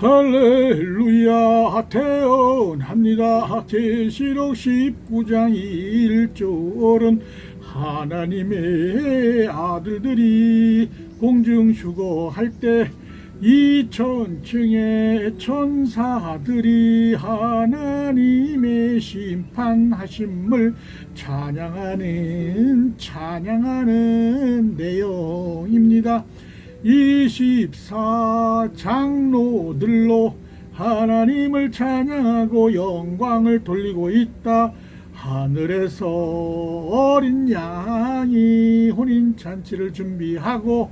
할렐루야 태어납니다 계시록 19장 1절은 하나님의 아들들이 공중 휴거할 때 이천층의 천사들이 하나님의 심판하심을 찬양하는 찬양하는 내용입니다. 24 장로들로 하나님을 찬양하고 영광을 돌리고 있다. 하늘에서 어린 양이 혼인 잔치를 준비하고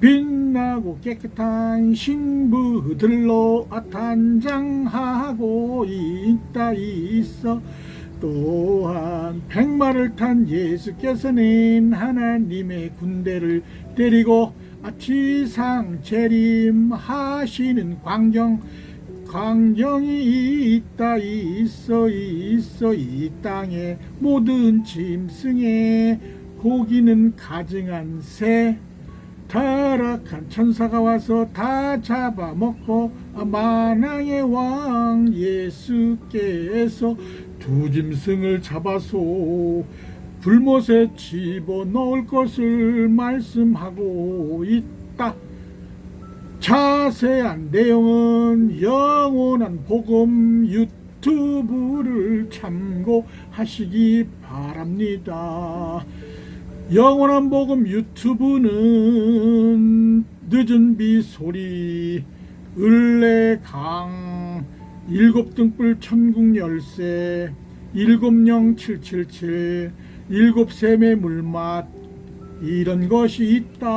빛나고 깨끗한 신부들로 단장하고 있다 있어 또한 백마를 탄 예수께서는 하나님의 군대를 데리고 지상 재림하시는 광경 광경이 있다 있어 있어 이 땅에 모든 짐승의 고기는 가증한 새. 타락한 천사가 와서 다 잡아먹고 만왕의 왕 예수께서 두 짐승을 잡아서 불못에 집어넣을 것을 말씀하고 있다. 자세한 내용은 영원한 복음 유튜브를 참고하시기 바랍니다. 영원한 복음 유튜브는 늦은 비 소리, 을레강, 일곱 등불 천국 열쇠, 일곱0 777, 일곱 샘의 물맛, 이런 것이 있다.